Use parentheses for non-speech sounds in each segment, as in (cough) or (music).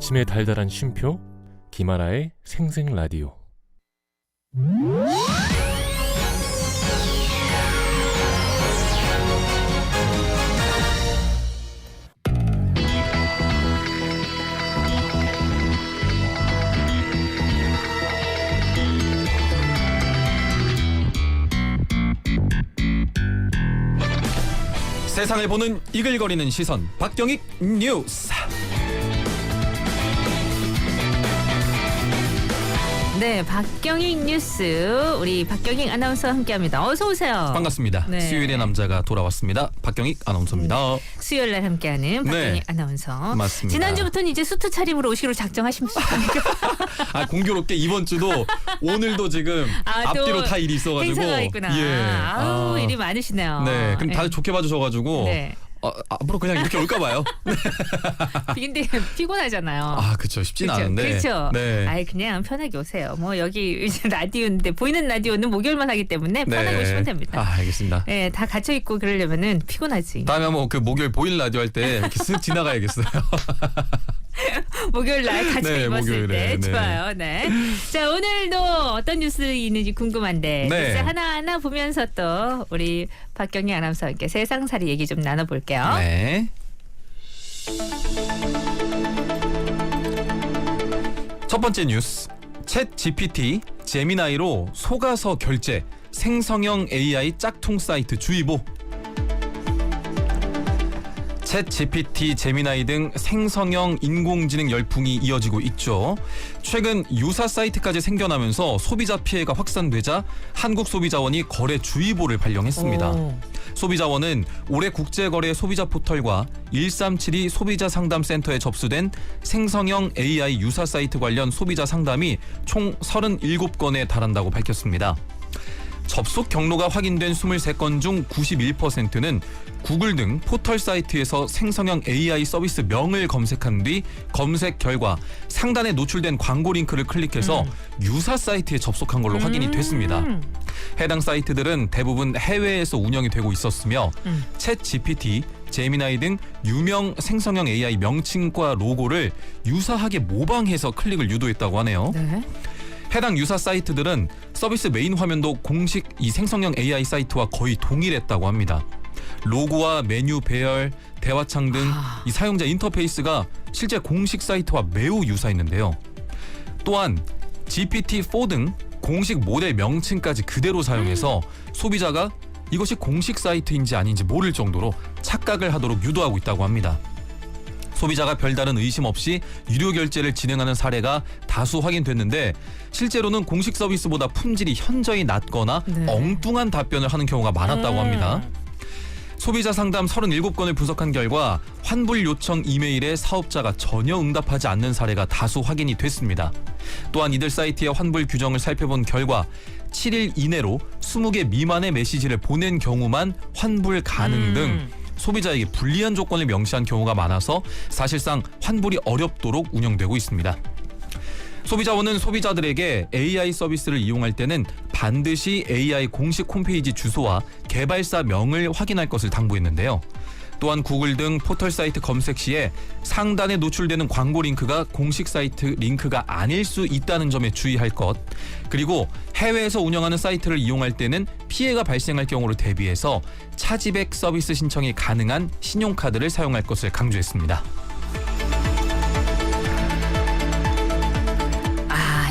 아침의 달달한 쉼표 김하나의 생생 라디오. 세상을 보는 이글거리는 시선 박경익 뉴스 네, 박경익 뉴스 우리 박경익 아나운서와 함께합니다. 어서 오세요. 반갑습니다. 네. 수요일의 남자가 돌아왔습니다. 박경익 아나운서입니다. 수요일 날 함께하는 박경익 네. 아나운서. 맞습니다. 지난주부터는 이제 수트 차림으로 오시기로 작정하십니까? (laughs) 아 공교롭게 이번 주도 오늘도 지금 아, 또 앞뒤로 다 일이 있어가지고 행사가 있구나. 예. 아우 아. 일이 많으시네요. 네, 그럼 네. 다들 좋게 봐주셔가지고 네. 어, 앞으로 그냥 이렇게 올까 봐요. (laughs) 근데 피곤하잖아요. 아 그쵸 쉽진 그렇죠. 않은데. 그렇죠. 네. 아이 그냥 편하게 오세요. 뭐 여기 이제 라디오인데 보이는 라디오는 목요일만 하기 때문에 편하게 네. 오시면 됩니다. 아 알겠습니다. 예, 다 갇혀 있고 그러려면은 피곤하지. 다음에 한번 그 목요일 보일 라디오 할 때 이렇게 쓱 지나가야겠어요. (laughs) (laughs) 목요일 날 같이 네, 입었을 목요일에, 때 네. 좋아요. 네. 자 오늘도 어떤 뉴스 있는지 궁금한데 네. 뉴스 하나 하나 보면서 또 우리 박경희 아나운서와 함께 세상살이 얘기 좀 나눠볼게요. 네. 첫 번째 뉴스. 챗 GPT, 제미나이로 속아서 결제, 생성형 AI 짝퉁 사이트 주의보. 챗 GPT, 제미나이 등 생성형 인공지능 열풍이 이어지고 있죠. 최근 유사 사이트까지 생겨나면서 소비자 피해가 확산되자 한국소비자원이 거래 주의보를 발령했습니다. 오. 소비자원은 올해 국제거래 소비자 포털과 1372 소비자 상담센터에 접수된 생성형 AI 유사 사이트 관련 소비자 상담이 총 37건에 달한다고 밝혔습니다. 접속 경로가 확인된 23건 중 91%는 구글 등 포털 사이트에서 생성형 AI 서비스 명을 검색한 뒤 검색 결과 상단에 노출된 광고 링크를 클릭해서 유사 사이트에 접속한 걸로 확인이 됐습니다. 음. 해당 사이트들은 대부분 해외에서 운영이 되고 있었으며 음. 챗 GPT, 제미나이 등 유명 생성형 AI 명칭과 로고를 유사하게 모방해서 클릭을 유도했다고 하네요. 네. 해당 유사 사이트들은 서비스 메인 화면도 공식 이 생성형 AI 사이트와 거의 동일했다고 합니다. 로고와 메뉴 배열, 대화창 등 아. 이 사용자 인터페이스가 실제 공식 사이트와 매우 유사했는데요. 또한 GPT-4 등 공식 모델 명칭까지 그대로 사용해서 소비자가 이것이 공식 사이트인지 아닌지 모를 정도로 착각을 하도록 유도하고 있다고 합니다. 소비자가 별다른 의심 없이 유료 결제를 진행하는 사례가 다수 확인됐는데 실제로는 공식 서비스보다 품질이 현저히 낮거나 네. 엉뚱한 답변을 하는 경우가 많았다고 음. 합니다. 소비자 상담 37건을 분석한 결과 환불 요청 이메일에 사업자가 전혀 응답하지 않는 사례가 다수 확인이 됐습니다. 또한 이들 사이트의 환불 규정을 살펴본 결과 7일 이내로 20개 미만의 메시지를 보낸 경우만 환불 가능 음. 등 소비자에게 불리한 조건을 명시한 경우가 많아서 사실상 환불이 어렵도록 운영되고 있습니다. 소비자원은 소비자들에게 AI 서비스를 이용할 때는 반드시 AI 공식 홈페이지 주소와 개발사 명을 확인할 것을 당부했는데요. 또한 구글 등 포털 사이트 검색 시에 상단에 노출되는 광고 링크가 공식 사이트 링크가 아닐 수 있다는 점에 주의할 것. 그리고 해외에서 운영하는 사이트를 이용할 때는 피해가 발생할 경우를 대비해서 차지백 서비스 신청이 가능한 신용카드를 사용할 것을 강조했습니다.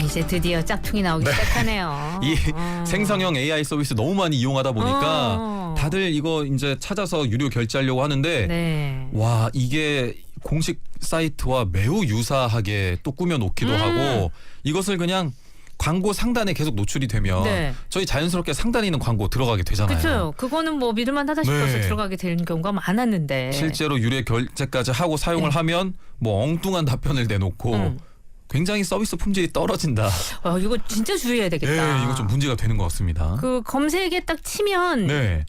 이제 드디어 짝퉁이 나오기 시작하네요. (laughs) 이 어. 생성형 AI 서비스 너무 많이 이용하다 보니까 어. 다들 이거 이제 찾아서 유료 결제하려고 하는데 네. 와 이게 공식 사이트와 매우 유사하게 또 꾸며 놓기도 음. 하고 이것을 그냥 광고 상단에 계속 노출이 되면 네. 저희 자연스럽게 상단에 있는 광고 들어가게 되잖아요. 그렇죠. 그거는 뭐 믿을만하다 싶어서 네. 들어가게 되는 경우가 많았는데. 실제로 유료 결제까지 하고 사용을 네. 하면 뭐 엉뚱한 답변을 내놓고 음. 굉장히 서비스 품질이 떨어진다. (laughs) 어, 이거 진짜 주의해야 되겠다. 네, 이거 좀 문제가 되는 것 같습니다. 그 검색에 딱 치면 네,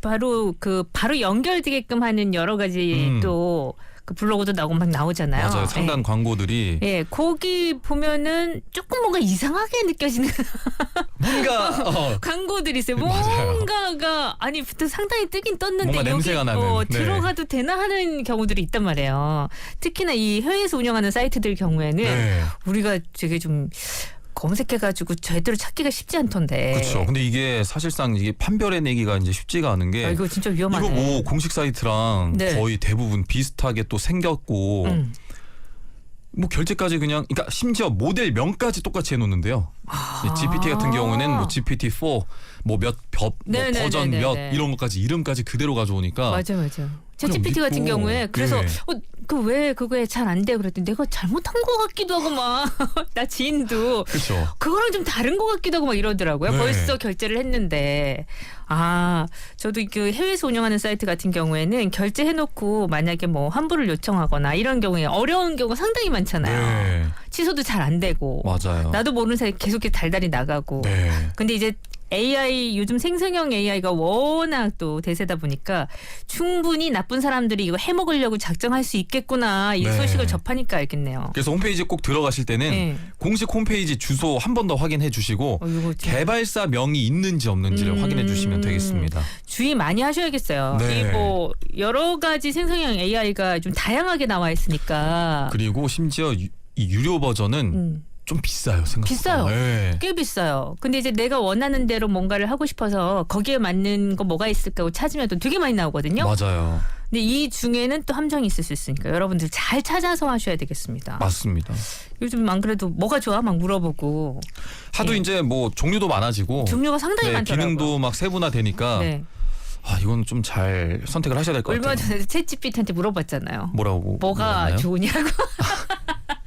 바로 그 바로 연결되게끔 하는 여러 가지 음. 또 그 블로그도 나오고 막 나오잖아요. 맞아요. 상단 광고들이 예. 예, 거기 보면은 조금 뭔가 이상하게 느껴지는 (laughs) 뭔가 (laughs) 어, 광고들이 있어요. 뭔가가 아니 또 상당히 뜨긴 떴는데 뭔가 여기 냄새가 나는. 어, 네. 들어가도 되나 하는 경우들이 있단 말이에요. 특히나 이 해외에서 운영하는 사이트들 경우에는 네. 우리가 되게 좀 검색해가지고 제대로 찾기가 쉽지 않던데. 그렇죠. 근데 이게 사실상 이게 판별해 내기가 이제 쉽지가 않은 게 아, 이거 진짜 위험하네. 이거 뭐 공식 사이트랑 네. 거의 대부분 비슷하게 또 생겼고 음. 뭐 결제까지 그냥 그러니까 심지어 모델 명까지 똑같이 해놓는데요. 아. GPT 같은 경우는 뭐 GPT-4 뭐몇 뭐 네네네네네. 버전 몇 이런 것까지 이름까지 그대로 가져오니까 맞아 맞아. 챗 그냥 GPT 같은 믿고, 경우에 그래서 네. 어, 그 왜 그거에 잘 안 돼? 그랬더니 내가 잘못한 것 같기도 하고 막 (laughs) 나 지인도 그렇죠. 그거랑 좀 다른 것 같기도 하고 막 이러더라고요. 네. 벌써 결제를 했는데 아 저도 그 해외에서 운영하는 사이트 같은 경우에는 결제해놓고 만약에 뭐 환불을 요청하거나 이런 경우에 어려운 경우가 상당히 많잖아요. 네. 취소도 잘 안 되고 맞아요. 나도 모르는 사이에 계속 이렇게 달달이 나가고 네. 근데 이제 AI 요즘 생성형 AI가 워낙 또 대세다 보니까 충분히 나쁜 사람들이 이거 해먹으려고 작정할 수 있겠구나 이 네. 소식을 접하니까 알겠네요. 그래서 홈페이지 꼭 들어가실 때는 네. 공식 홈페이지 주소 한 번 더 확인해 주시고 어, 이거 좀 개발사 명이 있는지 없는지를 음. 확인해 주시면 되겠습니다. 주의 많이 하셔야겠어요. 네. 이뭐 여러 가지 생성형 AI가 좀 다양하게 나와 있으니까 그리고 심지어 유, 이 유료 버전은 음, 좀 비싸요 생각보다. 비싸요. 네. 꽤 비싸요. 근데 이제 내가 원하는 대로 뭔가를 하고 싶어서 거기에 맞는 거 뭐가 있을까 하고 찾으면 또 되게 많이 나오거든요. 맞아요. 근데 이 중에는 또 함정이 있을 수 있으니까 여러분들 잘 찾아서 하셔야 되겠습니다. 맞습니다. 요즘 안 그래도 뭐가 좋아 막 물어보고 하도 예. 이제 뭐 종류도 많아지고 종류가 상당히 네, 많더라고요. 기능도 막 세분화되니까 네. 아 이건 좀 잘 선택을 하셔야 될것 얼마 같아요. 전에 챗GPT한테 물어봤잖아요. 뭐라고 뭐가 물어봤나요? 좋으냐고. (laughs)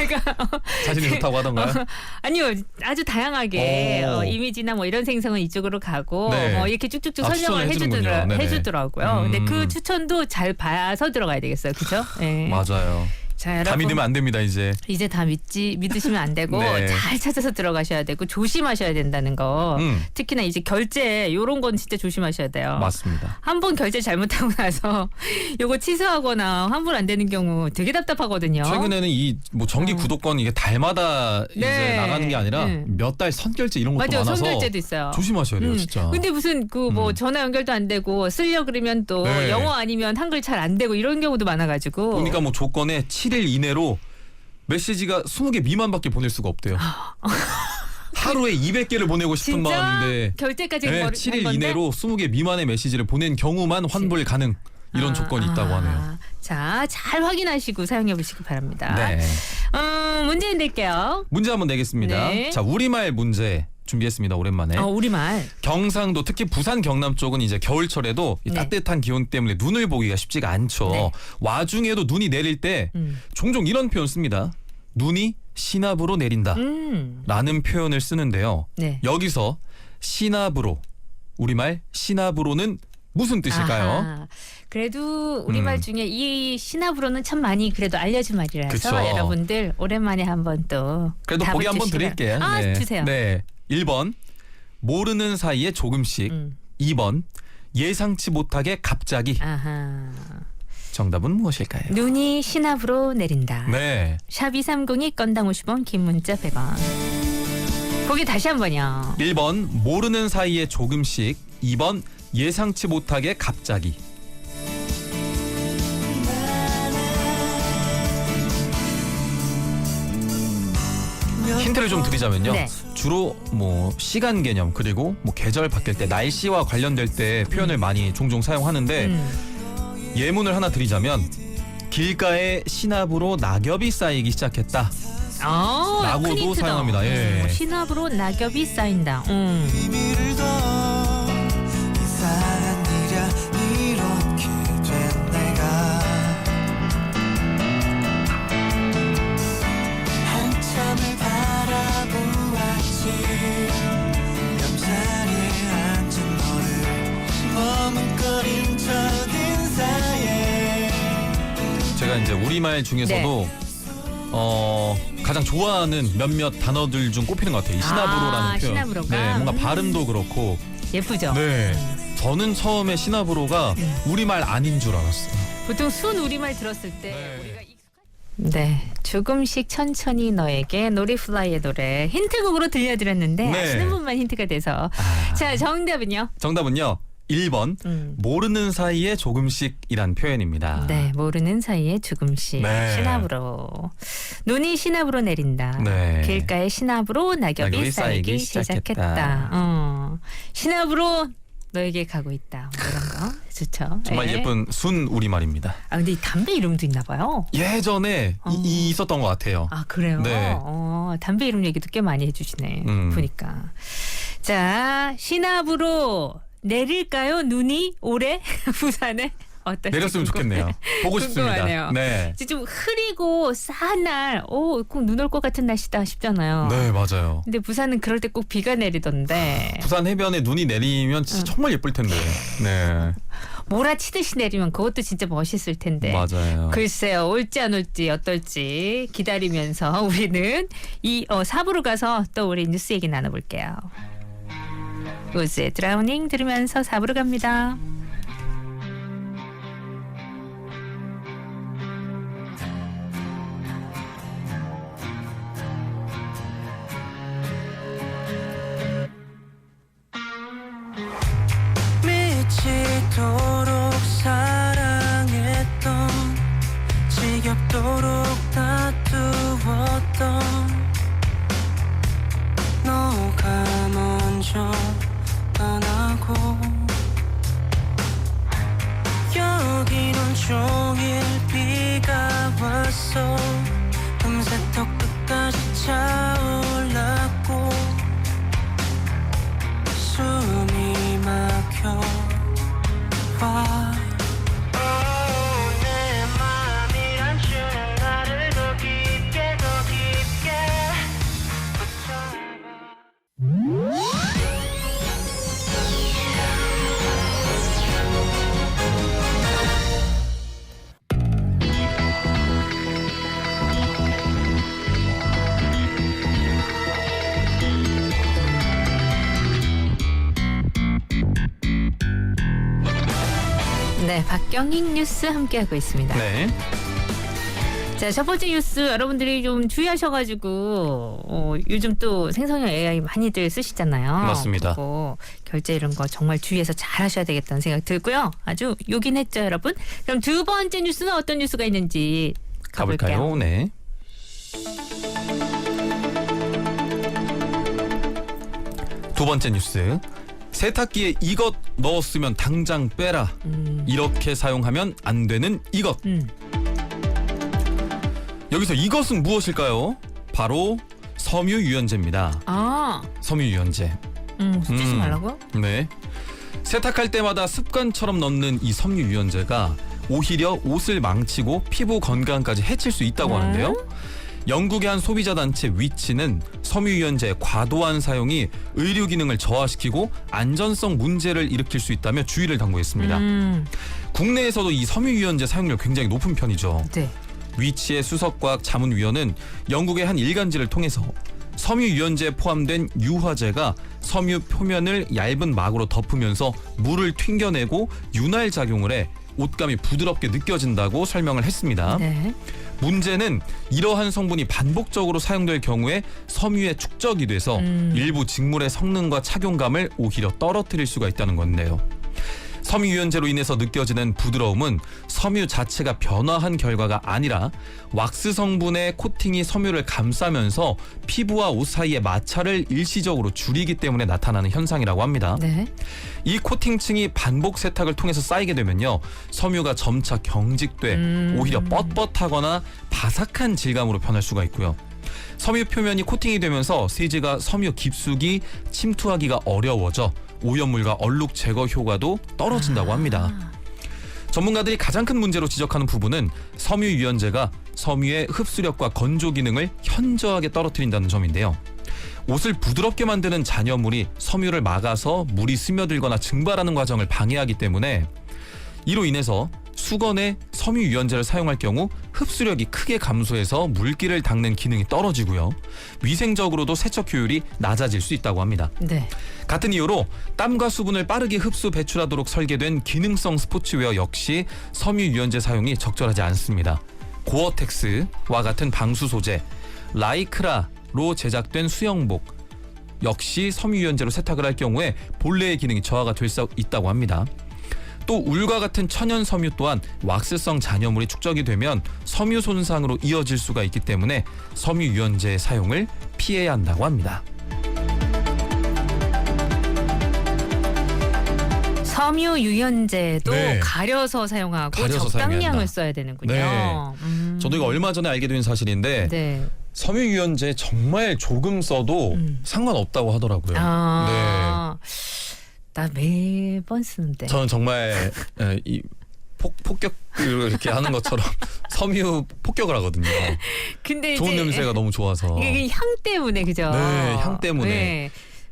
내가 (laughs) 자신이 좋다고 하던가요? 아니요 아주 다양하게 오. 어, 이미지나 뭐 이런 생성은 이쪽으로 가고 네. 뭐 이렇게 쭉쭉쭉 아, 설명을 해주더라. 네네. 해주더라고요. 근데 음. 그 추천도 잘 봐서 들어가야 되겠어요, 그렇죠? 네. 맞아요. 자, 다 여러분 믿으면 안 됩니다 이제. 이제 다 믿지 믿으시면 안 되고 (laughs) 네. 잘 찾아서 들어가셔야 되고 조심하셔야 된다는 거. 음 특히나 이제 결제 요런 건 진짜 조심하셔야 돼요. 맞습니다. 한 번 결제 잘못하고 (laughs) 나서 요거 취소하거나 환불 안 되는 경우 되게 답답하거든요. 최근에는 이 뭐 정기 어. 구독권 이게 달마다 이제 네. 나가는 게 아니라 네. 몇 달 선결제 이런 것도 맞아요. 많아서 선결제도 있어요. 조심하셔야 돼요 음. 진짜. 근데 무슨 그 뭐 음. 전화 연결도 안 되고 쓰려 그러면 또 네. 영어 아니면 한글 잘 안 되고 이런 경우도 많아 가지고. 보니까 뭐 조건에 7일 이내로 메시지가 20개 미만밖에 보낼 수가 없대요. 하루에 200개를 보내고 싶은 진짜 마음인데 결제까지 네, 한 7일 건데? 이내로 20개 미만의 메시지를 보낸 경우만 환불 가능 이런 아, 조건이 있다고 아. 하네요. 자, 잘 확인하시고 사용해 보시기 바랍니다. 네. 음, 문제 낼게요. 문제 한번 내겠습니다. 네. 자, 우리말 문제 준비했습니다. 오랜만에. 어, 우리말. 경상도 특히 부산 경남 쪽은 이제 겨울철에도 이 네. 따뜻한 기온 때문에 눈을 보기가 쉽지가 않죠. 네. 와중에도 눈이 내릴 때 음. 종종 이런 표현 씁니다. 눈이 시납으로 내린다. 음. 라는 표현을 쓰는데요. 네. 여기서 시납으로 우리말 시납으로는 무슨 뜻일까요? 아하. 그래도 우리말 음. 중에 이 신압으로는 참 많이 그래도 알려진 말이라서 그쵸. 여러분들 오랜만에 한번 또 그래도 보기 한번 드릴게요. 아, 네. 주세요. 네. 1번 모르는 사이에 조금씩. 음. 2번 예상치 못하게 갑자기. 아하. 정답은 무엇일까요? 눈이 신압으로 내린다. 네. 샵 230이 건당 50원 긴 문자 100원. 보기 다시 한 번요. 1번 모르는 사이에 조금씩. 2번 예상치 못하게 갑자기. 힌트를 좀 드리자면요. 네. 주로 뭐 시간 개념 그리고 뭐 계절 바뀔 때 날씨와 관련될 때 표현을 많이 종종 사용하는데 음. 예문을 하나 드리자면 길가에 신압으로 낙엽이 쌓이기 시작했다. 어, 라고도. 사용합니다. 예. 음, 신압으로 낙엽이 쌓인다. 음. 제가 이제 우리말 중에서도 네. 어 가장 좋아하는 몇몇 단어들 중 꼽히는 것 같아요. 이 시나브로라는 아, 표현. 시나브로가? 네, 뭔가 음. 발음도 그렇고. 예쁘죠? 네. 저는 처음에 시나브로가 음. 우리말 아닌 줄 알았어요. 보통 순 우리말 들었을 때 네. 우리가 익숙한- 네, 조금씩 천천히 너에게 노리플라이의 노래 힌트곡으로 들려드렸는데 네. 아시는 분만 힌트가 돼서 아, 자 정답은요. 정답은요. 1번 음. 모르는 사이에 조금씩이란 표현입니다. 네, 모르는 사이에 조금씩 네. 시나브로 눈이 시나브로 내린다. 네. 길가에 시나브로 낙엽이, 낙엽이 쌓이기 쌓이기 시작했다. 시작했다. 어. 시나브로 너에게 가고 있다. 뭐 이런 거 (laughs) 좋죠. 정말 네. 예쁜 순 우리 말입니다. 아 근데 이 담배 이름도 있나 봐요. 예전에 어. 이, 이 있었던 것 같아요. 아 그래요? 네. 어, 담배 이름 얘기도 꽤 많이 해주시네. 음. 보니까. 자 시나브로 내릴까요? 눈이 올해 (laughs) 부산에 어떨지 내렸으면. 좋겠네요. 보고 궁금하네요. 싶습니다. 네. 이제 좀 흐리고 싸한 날, 오, 꼭 눈 올 것 같은 날씨다 싶잖아요. 네, 맞아요. 근데 부산은 그럴 때 꼭 비가 내리던데 부산 해변에 눈이 내리면 진짜 정말 예쁠 텐데. 네. 몰아치듯이 내리면 그것도 진짜 멋있을 텐데. 맞아요. 글쎄요, 올지 안 올지 어떨지 기다리면서 (laughs) 우리는 이 어, 4부로 가서 또 우리 뉴스 얘기 나눠볼게요. 우즈의 드라우닝 들으면서 4부로 갑니다. 미치도록 네, 박경인 뉴스 함께하고 있습니다. 네. 자, 첫 번째 뉴스 여러분들이 좀 주의하셔가지고 어, 요즘 또 생성형 AI 많이들 쓰시잖아요. 맞습니다. 그거 결제 이런 거 정말 주의해서 잘 하셔야 되겠다는 생각 들고요. 아주 요긴 했죠, 여러분. 그럼 두 번째 뉴스는 어떤 뉴스가 있는지 가볼까요? 가볼까요? 네. 두 번째 뉴스. 세탁기에 이것 넣었으면 당장 빼라. 음, 이렇게 사용하면 안 되는 이것. 음. 여기서 이것은 무엇일까요? 바로 섬유유연제입니다. 아, 섬유유연제. 음, 쓰지 음. 말라고요? 네. 세탁할 때마다 습관처럼 넣는 이 섬유유연제가 오히려 옷을 망치고 피부 건강까지 해칠 수 있다고 음? 하는데요. 영국의 한 소비자 단체 위치는 섬유유연제의 과도한 사용이 의료 기능을 저하시키고 안전성 문제를 일으킬 수 있다며 주의를 당부했습니다. 음, 국내에서도 이 섬유유연제 사용률 굉장히 높은 편이죠. 네. 위치의 수석과학 자문위원은 영국의 한 일간지를 통해서 섬유유연제에 포함된 유화제가 섬유 표면을 얇은 막으로 덮으면서 물을 튕겨내고 윤활 작용을 해 옷감이 부드럽게 느껴진다고 설명을 했습니다. 네. 문제는 이러한 성분이 반복적으로 사용될 경우에 섬유에 축적이 돼서 음. 일부 직물의 성능과 착용감을 오히려 떨어뜨릴 수가 있다는 건데요. 섬유유연제로 인해서 느껴지는 부드러움은 섬유 자체가 변화한 결과가 아니라 왁스 성분의 코팅이 섬유를 감싸면서 피부와 옷 사이의 마찰을 일시적으로 줄이기 때문에 나타나는 현상이라고 합니다. 네. 이 코팅층이 반복 세탁을 통해서 쌓이게 되면요 섬유가 점차 경직돼 음. 오히려 뻣뻣하거나 바삭한 질감으로 변할 수가 있고요. 섬유 표면이 코팅이 되면서 세제가 섬유 깊숙이 침투하기가 어려워져 오염물과 얼룩 제거 효과도 떨어진다고 합니다. 아, 전문가들이 가장 큰 문제로 지적하는 부분은 섬유 유연제가 섬유의 흡수력과 건조 기능을 현저하게 떨어뜨린다는 점인데요. 옷을 부드럽게 만드는 잔여물이 섬유를 막아서 물이 스며들거나 증발하는 과정을 방해하기 때문에 이로 인해서 수건에 섬유 유연제를 사용할 경우 흡수력이 크게 감소해서 물기를 닦는 기능이 떨어지고요. 위생적으로도 세척 효율이 낮아질 수 있다고 합니다. 네. 같은 이유로 땀과 수분을 빠르게 흡수 배출하도록 설계된 기능성 스포츠웨어 역시 섬유 유연제 사용이 적절하지 않습니다. 고어텍스와 같은 방수 소재, 라이크라로 제작된 수영복 역시 섬유 유연제로 세탁을 할 경우에 본래의 기능이 저하가 될 수 있다고 합니다. 또 울과 같은 천연 섬유 또한 왁스성 잔여물이 축적이 되면 섬유 손상으로 이어질 수가 있기 때문에 섬유 유연제 사용을 피해야 한다고 합니다. 섬유 유연제도 네. 가려서 사용하고 가려서 적당량을. 써야 되는군요. 네. 음. 저도 이거 얼마 전에 알게 된 사실인데 네. 섬유 유연제 정말 조금 써도 음. 상관없다고 하더라고요. 아. 나 매번 쓰는데. 네. 저는 정말 에, 이 폭, 폭격 이렇게 하는 것처럼 (laughs) 섬유 폭격을 하거든요. 근데 좋은 이제 냄새가 너무 좋아서. 이게 향 때문에 그죠? 네, 향 때문에.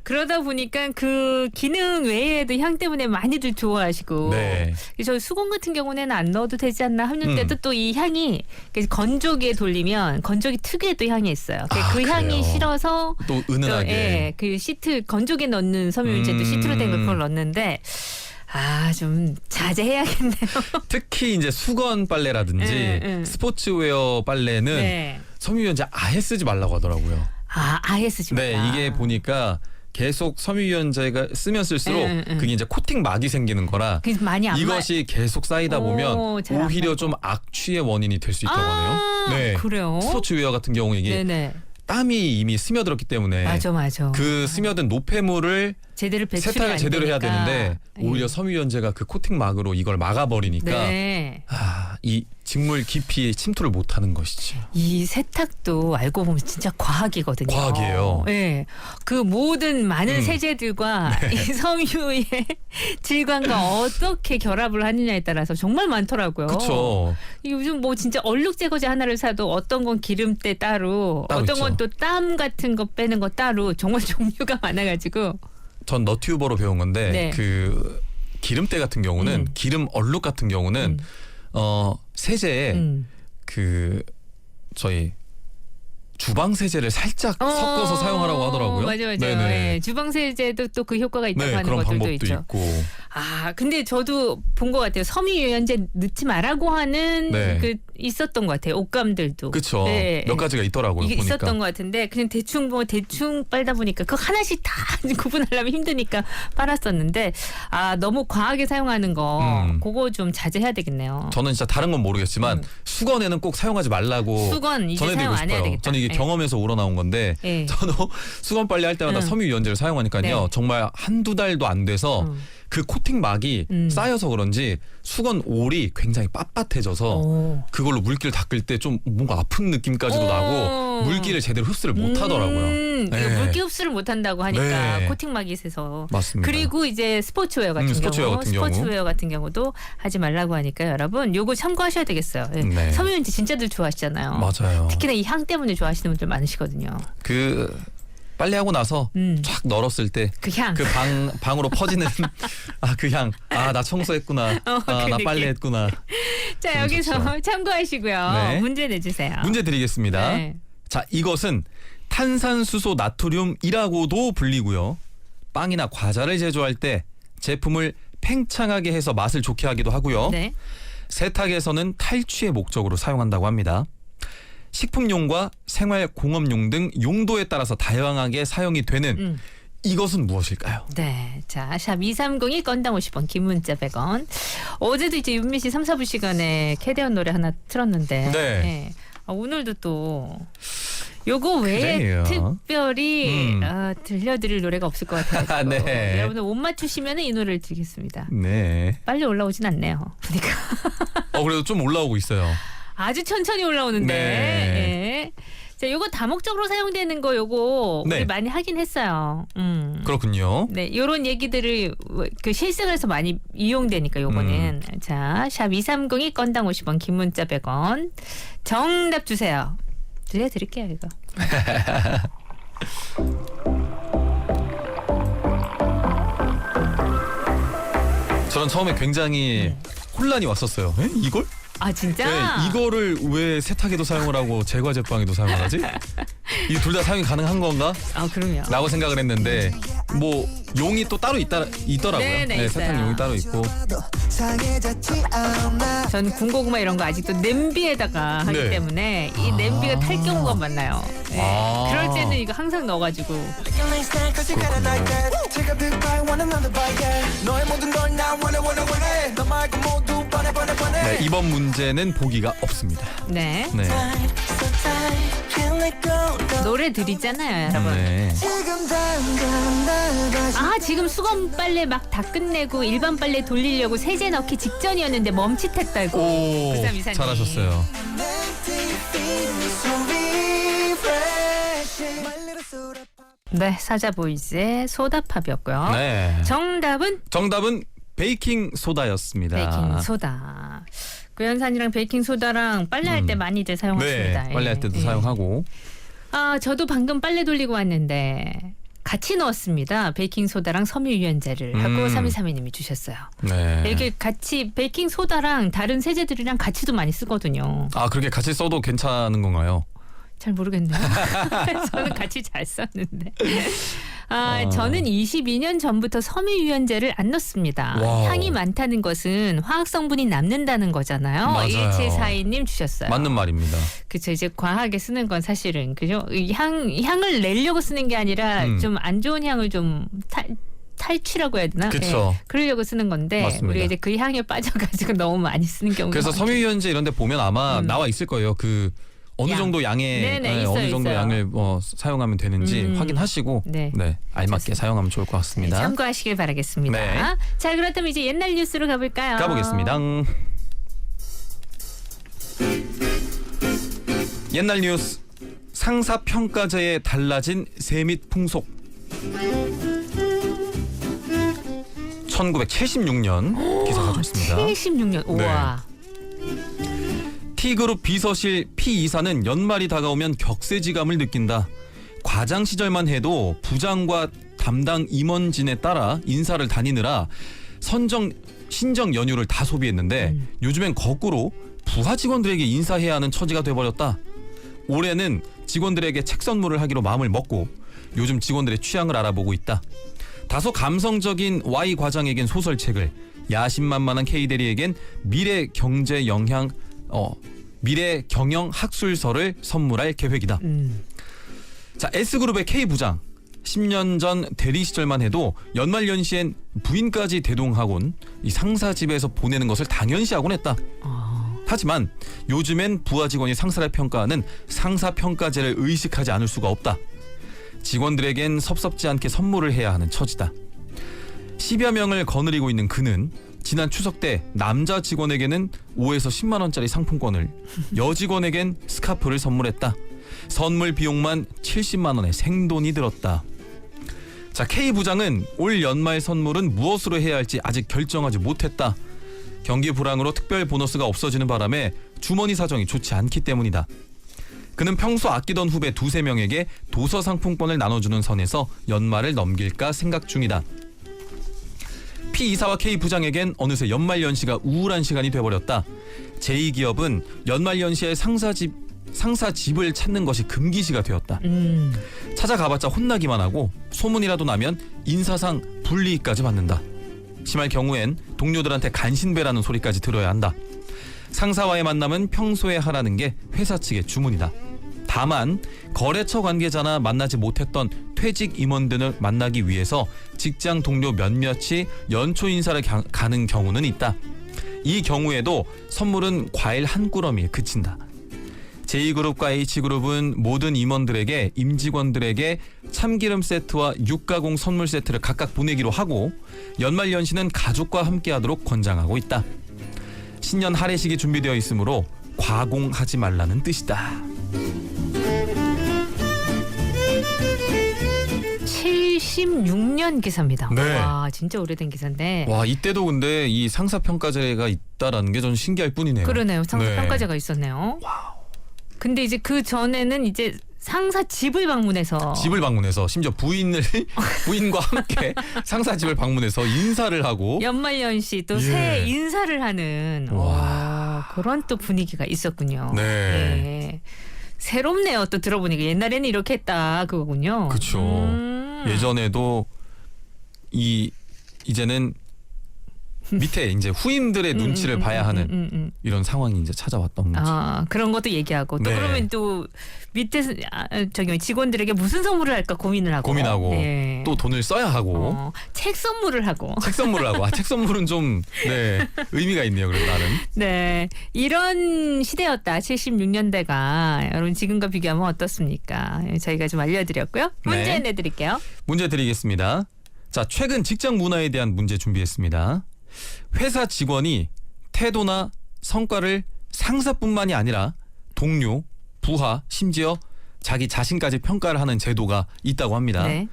그러다 보니까 그 기능 외에도 향 때문에 많이들 좋아하시고 네. 저 수건 같은 경우는 안 넣어도 되지 않나 하는데도 음. 또이 향이 그 건조기에 돌리면 건조기 특유의 또 향이 있어요. 그, 아, 그 향이 그래요? 싫어서 또 또, 은은하게. 예, 그 시트 건조기에 넣는 섬유유제도 음. 시트로 된 걸 그걸 넣는데 아 좀 자제해야겠네요. (laughs) 특히 이제 수건 빨래라든지 예, 예. 스포츠웨어 빨래는 네. 섬유 유연제 아예 쓰지 말라고 하더라고요. 아 아예 쓰지 네, 말라. 이게 보니까 계속 섬유 유연제가 쓰면 쓸수록 예, 예. 그게 이제 코팅 막이 생기는 거라 그래서 많이 안 이것이 계속 쌓이다 오, 보면 잘안 오히려. 좀 악취의 원인이 될 수 있다고 아, 하네요. 네. 그래요? 스포츠웨어 같은 경우 이게 네네. 땀이 이미 스며들었기 때문에 맞아 맞아. 그 스며든 노폐물을 제대로 배출이 세탁을 안 제대로 해야 되니까. 되는데 오히려 예. 섬유유연제가 그 코팅 막으로 이걸 막아버리니까 네. 아, 이 직물 깊이 침투를 못하는 것이지. 이 세탁도 알고 보면 진짜 과학이거든요. 과학이에요. 네. 그 모든 많은 음. 네. 세제들과 (laughs) 이 섬유의 (laughs) 질감과 어떻게 결합을 하느냐에 따라서 정말 많더라고요. 그렇죠. 이 요즘 뭐 진짜 얼룩 제거제 하나를 사도 어떤 건 기름때 따로, 따로 어떤. 건 또 땀 같은 거 빼는 거 따로 정말 (laughs) 종류가 많아가지고 전 너튜버로 배운 건데 네. 그 기름때 같은 경우는 음. 기름 얼룩 같은 경우는 음. 어 세제에 음. 그 저희 주방 세제를 살짝 어, 섞어서 사용하라고 하더라고요. 맞아 맞아. 네네. 예, 주방 세제도 또 그 효과가 있다고 네, 하는 그런 것들도 방법도 있죠. 있고. 아, 근데 저도 본 것 같아요. 섬유유연제 넣지 말라고 하는 네. 그 있었던 것 같아요. 옷감들도. 그렇죠. 네. 몇 가지가 있더라고요. 이게 보니까. 있었던 것 같은데 그냥 대충 뭐 대충 빨다 보니까 그 하나씩 다 (laughs) 구분하려면 힘드니까 빨았었는데 아 너무 과하게 사용하는 거 음. 그거 좀 자제해야 되겠네요. 저는 진짜 다른 건 모르겠지만 음. 수건에는 꼭 사용하지 말라고 수건 이제 사용 전해드리고 안 해야 싶어요. 되겠다. 저는 이게 예. 경험에서 우러나온 건데 예. (laughs) 저도 수건 빨래 할 때마다 음. 섬유 유연제를 사용하니까요. 네. 정말 한두 달도 안 돼서 음. 그 코팅 막이 음. 쌓여서 그런지 수건 올이 굉장히 빳빳해져서 오. 그걸로 물기를 닦을 때 좀 뭔가 아픈 느낌까지도 오. 나고 물기를 제대로 흡수를 못 하더라고요. 음, 이거 네. 물기 흡수를 못 한다고 하니까 네. 코팅막이 있어서 맞습니다. 그리고 이제 스포츠웨어 같은 음, 스포츠웨어 경우, 같은 경우. 스포츠웨어 같은 경우도 하지 말라고 하니까 여러분 요거 참고하셔야 되겠어요. 예. 네. 섬유유연제 진짜들 좋아하시잖아요. 맞아요. 특히나 이 향 때문에 좋아하시는 분들 많으시거든요. 그 빨래하고 나서 음. 쫙 널었을 때 그 향. 그 방 방으로 퍼지는 (laughs) 아 그 향. 아 나 청소했구나. (laughs) 어, 그 아 나 느낌. 빨래했구나. 자 여기서 좋죠. (laughs) 참고하시고요. 네. 문제 내주세요. 문제 드리겠습니다. 네. 자, 이것은 탄산수소 나트륨이라고도 불리고요. 빵이나 과자를 제조할 때 제품을 팽창하게 해서 맛을 좋게 하기도 하고요. 네. 세탁에서는 탈취의 목적으로 사용한다고 합니다. 식품용과 생활공업용 등 용도에 따라서 다양하게 사용이 되는 음. 이것은 무엇일까요? 네. 자, 샵 2302 건당 50원, 긴 문자 100원. 어제도 이제 윤미 씨 3, 4부 시간에 캐대언 노래 하나 틀었는데. 네. 아, 오늘도 또 요거 외에 그래요. 특별히 음. 아, 들려드릴 노래가 없을 것 같아요. (laughs) 네. 여러분들 옷 맞추시면 이 노래를 드리겠습니다. 네. 빨리 올라오진 않네요. 보니까 어 그래도 좀 올라오고 있어요. 아주 천천히 올라오는데. 네. 예. 자, 요거 다목적으로 사용되는 거 요거 네. 우리 많이 하긴 했어요. 음. 그렇군요. 네, 요런 얘기들을 그 실생활에서 많이 이용되니까 요거는 음. 자, 샵 2302 건당 50원, 긴 문자 100원. 정답 주세요. 드려 드릴게요, 이거. (laughs) 저는 처음에 굉장히 네. 혼란이 왔었어요. 에? 이걸? 아 진짜? 네, 이거를 왜 세탁에도 사용을 하고 제과 제빵에도 사용을 하지? (laughs) 이 둘 다 사용이 가능한 건가? 아 그럼요. 라고 생각을 했는데 뭐 용이 또 따로 있다 있더라고요. 네, 네, 있어요. 세탁 용이 따로 있고. 전 군고구마 이런 거 아직도 냄비에다가 하기 네. 때문에 이 냄비가 탈 경우가 많나요. 네. 아. 그럴 때는 이거 항상 넣어가지고 네, 이번 문제는 보기가 없습니다. 네 네. 노래 드리잖아요, 여러분. 네. 아 지금 수건 빨래 막 다 끝내고 일반 빨래 돌리려고 세제 넣기 직전이었는데 멈칫했다고. 오. 잘하셨어요. 네 사자 보이즈의 소다팝이었고요. 네. 정답은 정답은 베이킹 소다였습니다. 베이킹 소다. 구연산이랑 베이킹 소다랑 빨래할 음. 때 많이들 사용하십니다. 네, 빨래할 때도 예. 사용하고. 아 저도 방금 빨래 돌리고 왔는데 같이 넣었습니다. 베이킹 소다랑 섬유 유연제를 하고 음. 3232님이 주셨어요. 네. 이렇게 같이 베이킹 소다랑 다른 세제들이랑 같이도 많이 쓰거든요. 아 그렇게 같이 써도 괜찮은 건가요? 잘 모르겠네요. (laughs) (laughs) 저는 같이 잘 썼는데. 아, 어. 저는 22년 전부터 섬유유연제를 안 넣습니다. 와우. 향이 많다는 것은 화학 성분이 남는다는 거잖아요. 맞아요. 1742님 주셨어요. 맞는 말입니다. 그쵸 이제 과하게 쓰는 건 사실은 그죠 이향 향을 내려고 쓰는 게 아니라 음. 좀안 좋은 향을 좀 탈, 탈취라고 해야 되나? 그쵸. 예, 그러려고 쓰는 건데 맞습니다. 우리가 이제 그 향에 빠져가지고 (laughs) 너무 많이 쓰는 경우가 그래서. 섬유유연제 이런 데 보면 아마 음. 나와 있을 거예요. 그 어느 양. 정도 양의 네네, 네, 있어요, 어느 정도 있어요. 양을 어, 사용하면 되는지 음. 확인하시고 네. 네, 알맞게 좋습니다. 사용하면 좋을 것 네, 같습니다. 참고하시길 바라겠습니다. 네. 자 그렇다면 이제 옛날 뉴스로 가볼까요? 가보겠습니다. 옛날 뉴스 상사 평가제에 달라진 세밑 풍속 1976년 기사가 (gasps) 좋습니다. 76년 우와. T그룹 비서실 P 이사는 연말이 다가오면 격세지감을 느낀다. 과장 시절만 해도 부장과 담당 임원진에 따라 인사를 다니느라 선정 신정 연휴를 다 소비했는데 음. 요즘엔 거꾸로 부하 직원들에게 인사해야 하는 처지가 돼버렸다. 올해는 직원들에게 책 선물을 하기로 마음을 먹고 요즘 직원들의 취향을 알아보고 있다. 다소 감성적인 Y 과장에겐 소설책을, 야심만만한 K 대리에겐 미래 경제 영향 어 미래 경영 학술서를 선물할 계획이다. 음. 자 S그룹의 K 부장 10년 전 대리 시절만 해도 연말 연시엔 부인까지 대동하곤 이 상사 집에서 보내는 것을 당연시하곤 했다. 아, 하지만 요즘엔 부하 직원이 상사를 평가하는 상사 평가제를 의식하지 않을 수가 없다. 직원들에겐 섭섭지 않게 선물을 해야 하는 처지다. 10여 명을 거느리고 있는 그는 지난 추석 때 남자 직원에게는 5에서 10만 원짜리 상품권을 여직원에겐 스카프를 선물했다. 선물 비용만 70만 원의 생돈이 들었다. 자, K 부장은 올 연말 선물은 무엇으로 해야 할지 아직 결정하지 못했다. 경기 불황으로 특별 보너스가 없어지는 바람에 주머니 사정이 좋지 않기 때문이다. 그는 평소 아끼던 후배 두세 명에게 도서 상품권을 나눠주는 선에서 연말을 넘길까 생각 중이다. P 이사와 K 부장에겐 어느새 연말 연시가 우울한 시간이 돼버렸다. 제2 기업은 연말 연시에 상사 집 상사 집을 찾는 것이 금기시가 되었다. 음. 찾아가봤자 혼나기만 하고 소문이라도 나면 인사상 불이익까지 받는다. 심할 경우엔 동료들한테 간신배라는 소리까지 들어야 한다. 상사와의 만남은 평소에 하라는 게 회사 측의 주문이다. 다만 거래처 관계자나 만나지 못했던 퇴직 임원들을 만나기 위해서 직장 동료 몇몇이 연초 인사를 가- 가는 경우는 있다. 이 경우에도 선물은 과일 한 꾸러미에 그친다. 제2그룹과 H그룹은 모든 임원들에게 임직원들에게 참기름 세트와 육가공 선물 세트를 각각 보내기로 하고 연말 연시는 가족과 함께하도록 권장하고 있다. 신년 할애식이 준비되어 있으므로 과공하지 말라는 뜻이다. 76년 기사입니다. 네. 와 진짜 오래된 기사인데. 와 이때도 근데 이 상사 평가제가 있다라는 게좀 신기할 뿐이네요. 그러네요. 상사 네. 평가제가 있었네요. 근데 이제 그 전에는 이제 상사 집을 방문해서 집을 방문해서 심지어 부인을 (laughs) 부인과 함께 상사 집을 방문해서 인사를 하고 연말연시 또 예. 새해 인사를 하는 와. 와 그런 또 분위기가 있었군요. 네. 예. 새롭네요. 또 들어보니까 옛날에는 이렇게 했다 그거군요. 그쵸. 음. 예전에도 이 이제는 밑에 이제 후임들의 음, 눈치를 음, 봐야 음, 하는 음, 음. 이런 상황이 이제 찾아왔던 거죠. 아 그런 것도 얘기하고 또 네. 그러면 또 밑에 아, 저기 직원들에게 무슨 선물을 할까 고민을 하고 고민하고 네. 또 돈을 써야 하고 어, 책 선물을 하고 책 선물을 하고 아, 책 선물은 좀 네, 의미가 있네요. 그래도 나름. (laughs) 네 이런 시대였다 76년대가 여러분 지금과 비교하면 어떻습니까? 예, 저희가 좀 알려드렸고요 문제 네. 내드릴게요. 문제 드리겠습니다. 자, 최근 직장 문화에 대한 문제 준비했습니다. 회사 직원이 태도나 성과를 상사뿐만이 아니라 동료, 부하, 심지어 자기 자신까지 평가를 하는 제도가 있다고 합니다. 네.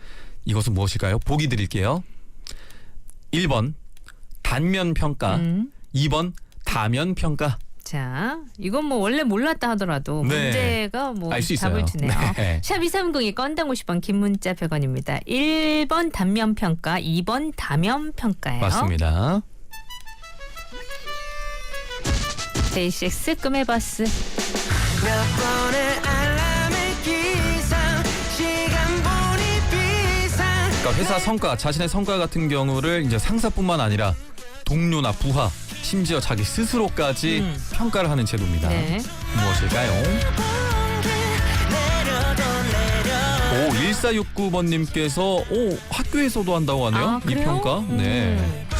이것은 무엇일까요? 보기 드릴게요. 1번 단면 평가, 음. 2번 다면 평가. 자, 이건 뭐 원래 몰랐다 하더라도 네. 문제가 뭐 알수 있어요. 답을 주네요. (laughs) 네. 샵 230이 건당 50원 긴 문자 100원입니다. 1번 단면 평가, 2번 다면 평가예요. 맞습니다. 데이식스 꿈의 버스. 몇 번의 알람의 기상 시간 보니 비상 그러니까 회사 성과, 자신의 성과 같은 경우를 이제 상사뿐만 아니라 동료나 부하, 심지어 자기 스스로까지 음. 평가를 하는 제도입니다. 네. 무엇일까요? 오 1469번님께서 오 학교에서도 한다고 하네요. 아, 이 그래요? 평가. 네. 음.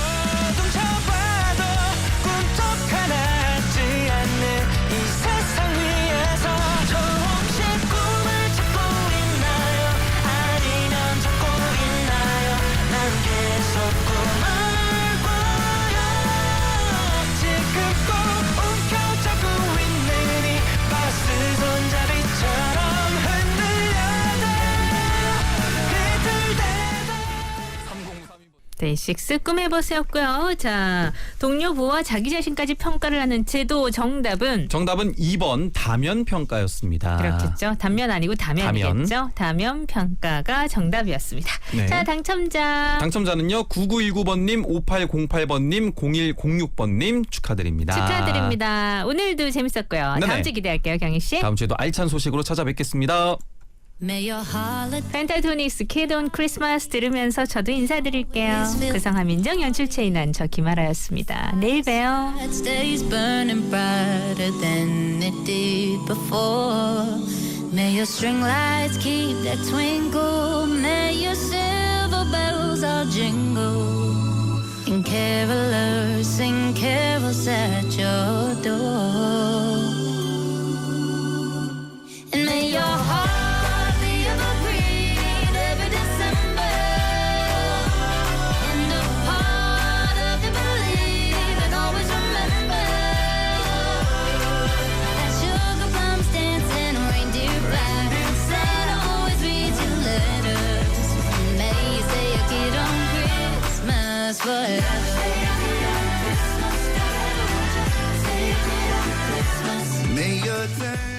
데이식스 꿈의 버스였고요. 자, 동료 부와 자기 자신까지 평가를 하는 제도 정답은 정답은 2번 다면 평가였습니다. 그렇겠죠. 단면 아니고 다면이겠죠. 다면 평가가 정답이었습니다. 네. 자, 당첨자 당첨자는요 9919번님, 5808번님, 0106번님 축하드립니다. 축하드립니다. 오늘도 재밌었고요. 네네. 다음 주 기대할게요, 경희 씨. 다음 주에도 알찬 소식으로 찾아뵙겠습니다. May your holiday 펜타토닉스 키돈 크리스마스 들으면서 저도 인사드릴게요. 구성한 민정 연출 체인한 저 김아라였습니다. 내일 봬요. stays burning brighter than it did before. May your string lights keep that twinkle. May your silver bells all jingle. And carolers sing carols at your door. forever. May your turn.